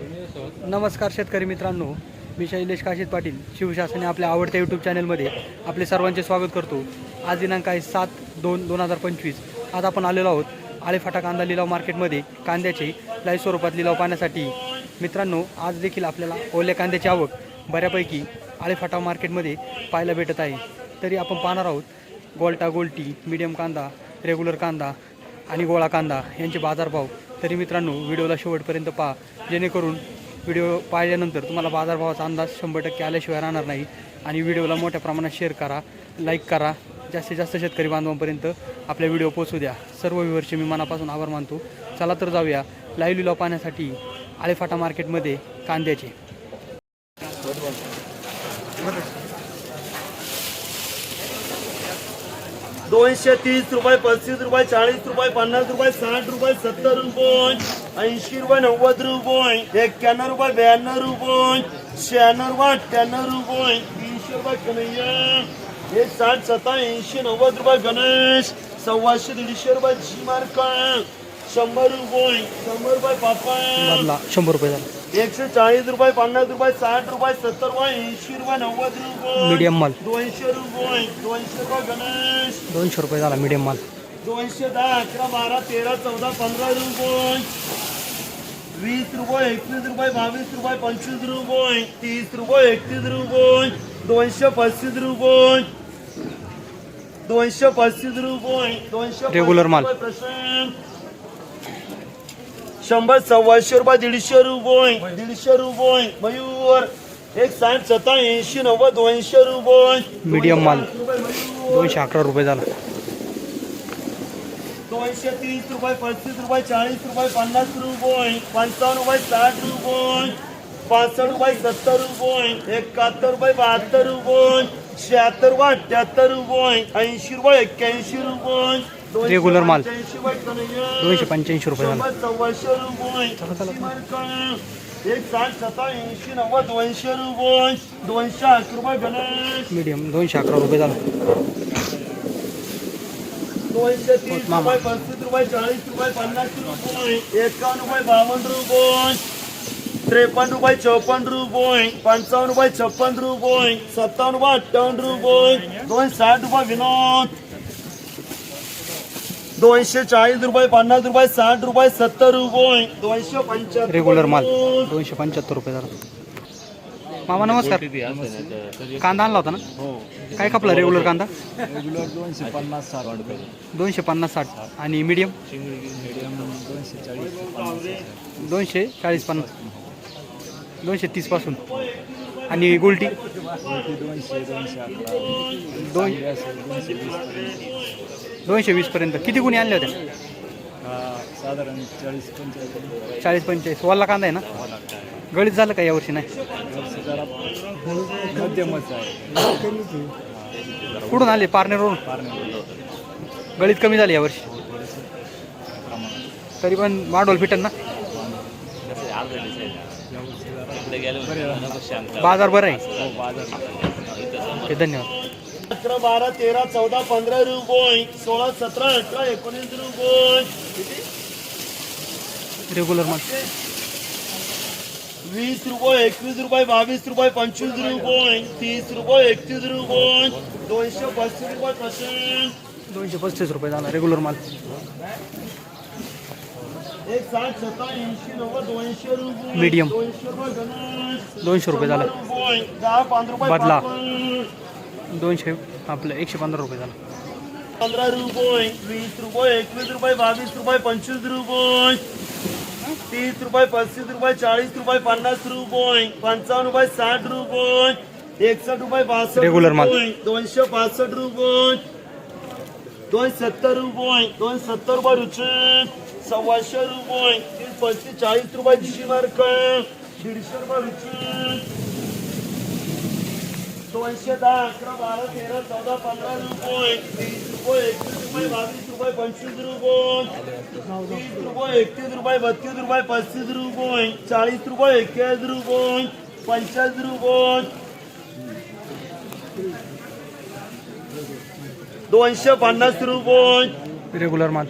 नमस्कार शेतकरी मित्रांनो मी शैलेश काशीद पाटील शिवशासने आपल्या आवडत्या यूट्यूब चॅनलमध्ये आपले सर्वांचे स्वागत करतो. आज दिनांक आहे सात दोन दोन हजार पंचवीस. आज आपण आलेलो आहोत आळेफाटा कांदा लिलाव मार्केटमध्ये कांद्याचे लाईव्ह स्वरूपात लिलाव पाहण्यासाठी. मित्रांनो आज देखील आपल्याला ओल्या कांद्याची आवक बऱ्यापैकी आळेफाटा मार्केटमध्ये पाहायला भेटत आहे. तरी आपण पाहणार आहोत गोल्टा गोल्टी मीडियम कांदा रेग्युलर कांदा आणि गोळा कांदा यांचे बाजारभाव तरी मित्रांनो व्हिडिओला शेवटपर्यंत पहा. जेणेकरून व्हिडिओ पाहिल्यानंतर तुम्हाला बाजारभावाचा अंदाज शंभर टक्के आल्याशिवाय राहणार नाही. आणि व्हिडिओला मोठ्या प्रमाणात शेअर करा लाईक करा. जास्तीत जास्त शेतकरी बांधवांपर्यंत आपल्या व्हिडिओ पोचू द्या. सर्व व्ह्यूवरचे मी मनापासून आभार मानतो. चला तर जाऊया लाईव्ह लिलाव पाहण्यासाठी आळेफाटा मार्केटमध्ये कांद्याचे. दोनशे तीस रुपये पस्तीस रुपये चाळीस रुपये पन्नास रुपये साठ रुपये सत्तर रुपये ऐंशी रुपये नव्वद रुपये एक्क्याण्णव रुपये ब्याण्णव रुपये शहाण्णव रुपये अठ्ठ्याण्णव रुपये तीनशे रुपये कन्हैया हे साठ सत्ता ऐंशी नव्वद रुपये गणेश सव्वाशे दीडशे रुपये जी मार्क. शंभर रुपये शंभर रुपये पापा. शंभर रुपये झाला. एकशे चाळीस रुपये पन्नास रुपये साठ रुपये सत्तर रुपये ऐंशी रुपये नव्वद रुपये. मीडियम माल. दोनशे रुपये दोनशे रुपये गणेश. दोनशे रुपये झाला मीडियम माल. दोनशे दहा अकरा बारा तेरा चौदा पंधरा रुपये. वीस रुपये एकवीस रुपये बावीस रुपये पंचवीस रुपये तीस रुपये एकतीस रुपये दोनशे पस्तीस रुपये. दोनशे पस्तीस रुपये दोनशे Regular माल. प्रशांत. शंभर सव्वाशे रुपये दीडशे रुपये दीडशे रुपये. मयूर एक साठ सत्ता ऐंशी नव्वद दोनशे रुपये. Medium माल. दोनशे अकरा रुपये झाला. दोनशे तीस रुपये पस्तीस रुपये चाळीस रुपये पन्नास रुपये पंचावन्न रुपये साठ रुपये पासष्ट रुपये सत्तर रुपये एकाहत्तर रुपये बहात्तर रुपये शहात्तर रुपये अठ्ठ्याहत्तर रुपये ऐंशी रुपये एक्क्याऐंशी रुपये. Regular माल. दोनशे पंच्याऐंशी रुपये झाला. रुपये. एक साठ ऐंशी नव्वद दोनशे रुपये. दोनशे रुपये गणेश मीडियम दोनशे अकरा रुपये झाला. दोनशे तीस. रुपये पस्तीस रुपये चाळीस रुपये पन्नास रुपये. एकावन्न रुपये बावन्न रुपये. त्रेपन्न रुपये चौपन्न रुपये. पंचावन्न रुपये छप्पन्न रुपये. सत्तावन्न रुपये अठ्ठावन्न रुपये. दोनशे साठ रुपये विनोद दोनशे चाळीस रुपये पन्नास रुपये साठ रुपये सत्तर रुपये. दोनशे पंच्याहत्तर रेग्युलर माल. दोनशे पंच्याहत्तर रुपये झाला मामा नमस्कार. कांदा आणला होता ना? काय कापला रेग्युलर कांदा? रेग्युलर दोनशे पन्नास साठ रुपये. दोनशे पन्नास साठ. आणि मीडियम मीडियम दोनशे चाळीस पन्नास. दोनशे चाळीस पन्नास दोनशे तीसपासून आणि गुलटी? दोनशे दोनशे दोनशे दोनशे वीसपर्यंत किती गुणी आणल्या होत्या हा साधारण चाळीस पंचेचाळीस. चाळीस पंचेचाळीस. वल्ला कांदा आहे ना? गळीत झालं का यावर्षी नाही? वर्ष जरा मध्यमच आहे. कुठून आले? पारनेरवरून? गळीत कमी झाली यावर्षी. प्रमाणात. तरी पण माडोल फिटन ना? बाजार बरं आहे. हो बाजार ते धन्यवाद. अकरा बारा तेरा चौदा पंधरा रुपये सोळा सतरा अठरा एकोणीस रुपये रेग्युलर माल वीस रुपये एकवीस रुपये बावीस रुपये पंचवीस रुपये तीस रुपये एकतीस रुपये दोनशे पस्तीस रुपये पर्सेंट दोनशे पस्तीस रुपये झाला रेग्युलर माल एक साठ सत्ता ऐंशी नव्वद दोनशे रुपये Medium. दोनशे रुपये झाला. दहा पंधरा रुपये बदला. दोनशे आपलं एकशे पंधरा रुपये झाला. पंधरा रुपये वीस रुपये एकवीस रुपये बावीस रुपये पंचवीस रुपये. तीस रुपये पस्तीस रुपये चाळीस रुपये पन्नास रुपये पंचावन्न रुपये साठ रुपये एकसष्ट रुपये बासष्ट Regular माल. रुपये दोनशे पासष्ट रुपये दोनशे सत्तर रुपये दोनशे सत्तर रुपये रुचे सव्वाशे रुपये तीस पस्तीस चाळीस रुपये दिशी मार्क दीडशे रुपये रुचे. दोनशे दहा अकरा बारा तेरा चौदा पंधरा रुपये. तीस रुपये एकवीस रुपये बावीस रुपये पंचवीस रुपये. तीस रुपये एकतीस रुपये बत्तीस रुपये पस्तीस रुपये. चाळीस रुपये एक्केचाळीस रुपये. पंचाळीस रुपये. दोनशे पन्नास रुपये. रेग्युलर माल.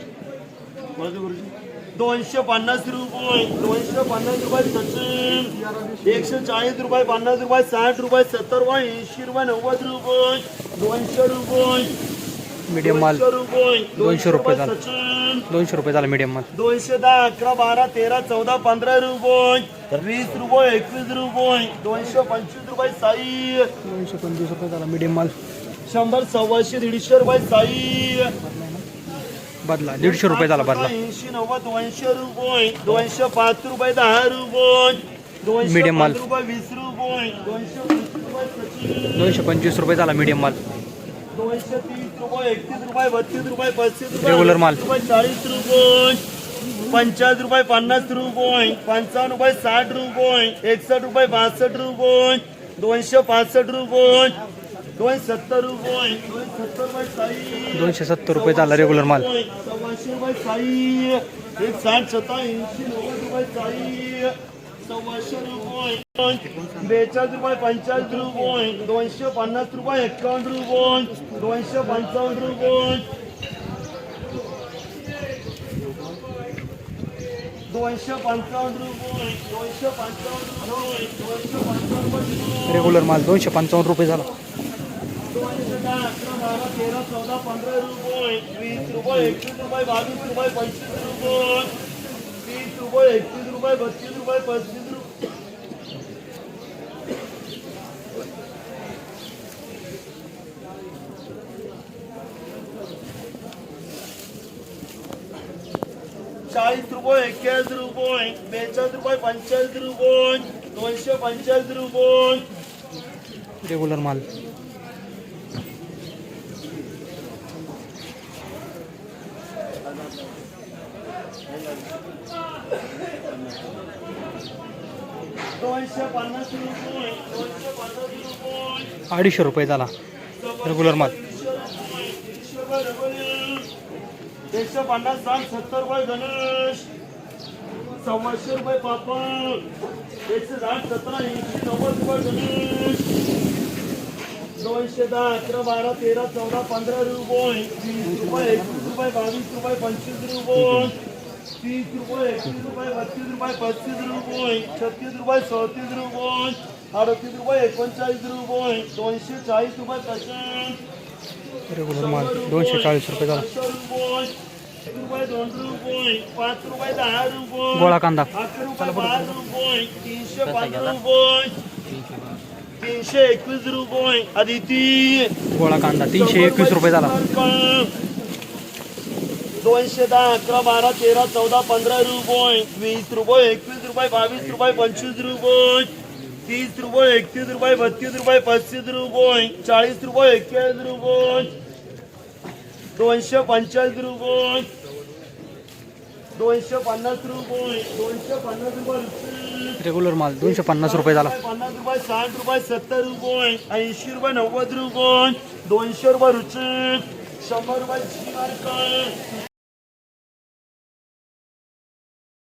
दोनशे पन्नास रुपये दोनशे पन्नास रुपये सचिन एकशे चाळीस रुपये पन्नास रुपये साठ रुपये सत्तर रुपये ऐंशी रुपये नव्वद रुपये दोनशे रुपये मीडियम माल. दोनशे रुपये झाले. दोनशे रुपये झाला मीडियम माल. दोनशे दहा अकरा बारा तेरा चौदा पंधरा रुपये वीस रुपये एकवीस रुपये दोनशे पंचवीस रुपये साई. दोनशे पंचवीस रुपये झाला मीडियम माल. शंभर सव्वाशे दीडशे रुपये साई. बदला. दीडशे रुपये झाला बदला. ऐंशी नव्वद दोनशे रुपये दोनशे पाच रुपये दहा रुपये. दोनशे Medium माल. पाच रुपये वीस रुपये. दोनशे वीस रुपये सचिन दोनशे पंचवीस रुपये झाला मीडियम माल दोनशे तीस रुपये एकतीस रुपये बत्तीस रुपये पस्तीस रुपये Regular माल. रुपये चाळीस रुपये. पंचाळीस रुपये पन्नास रुपये. पंचावन्न रुपये साठ रुपये. एकसष्ट रुपये बासष्ट रुपये. दोनशे पासष्ट रुपये. दोनशे सत्तर रुपये झाला रेग्युलर माल. सव्वाशे रुपये साई. एक साठ सत्ता ऐंशी नव्वद रुपये साई. सव्वाशे रुपये. बेचाळीस रुपये पंचाळीस रुपये. दोनशे पन्नास रुपये एकावन्न रुपये. दोनशे पंचावन्न रुपये. दोनशे पंचावन्न रुपये. दोनशे पंचावन्न रुपये. दोनशे पंचावन्न रुपये. रेग्युलर माल दोनशे पंचावन्न रुपये झाला. दोनशे दहा अकरा बारा तेरा चौदा पंधरा रुपये वीस रुपये एकवीस रुपये बावीस रुपये पंचवीस रुपये तीस रुपये एकतीस रुपये बत्तीस रुपये पस्तीस रुपये चाळीस रुपये एक्क्याऐंशी रुपये बेचाळीस रुपये पंचेचाळीस रुपये दोनशे पंचेचाळीस रुपये रेग्युलर माल दोनशे पन्नास रुपये दोनशे पन्नास रुपये अडीचशे रुपये झाला. रेग्युलर माल. एकशे पन्नास साठ सत्तर रुपये गणेश. सव्वाशे रुपये पापड. एकशे दहा सतरा एकशे नव्वद रुपये गणेश. दोनशे दहा अकरा बारा तेरा चौदा पंधरा रुपये. तीस रुपये एकवीस रुपये बावीस रुपये पंचवीस रुपये. तीस रुपये एकतीस रुपये बत्तीस रुपये पस्तीस रुपये छत्तीस रुपये चौतीस रुपये अडतीस रुपये एकोणचाळीस रुपये दोनशे चाळीस रुपये पसंत रेग्युलर माल दोनशे चाळीस रुपये रुपये दोन रुपये पाच रुपये दहा रुपये गोळा कांदा. अकरा रुपये बारा. रुपये तीनशे पाच रुपये तीनशे एकवीस रुपये आदिती. गोळा कांदा तीनशे एकवीस रुपये झाला. दोनशे दहा अकरा बारा तेरा चौदा पंधरा रुपये. वीस रुपये एकवीस रुपये बावीस रुपये पंचवीस रुपये. तीस रुपये एकतीस रुपये बत्तीस रुपये पस्तीस रुपये. चाळीस रुपये एक्केचाळीस रुपये. दोनशे पंचाळीस रुपये. दोनशे पन्नास रुपये. दोनशे पन्नास रुपये रेग्युलर माल दोनशे पन्नास रुपये झाला. पन्नास रुपये साठ रुपये सत्तर रुपये. ऐंशी रुपये नव्वद रुपये. दोनशे रुपये रुचित शंभर रुपये.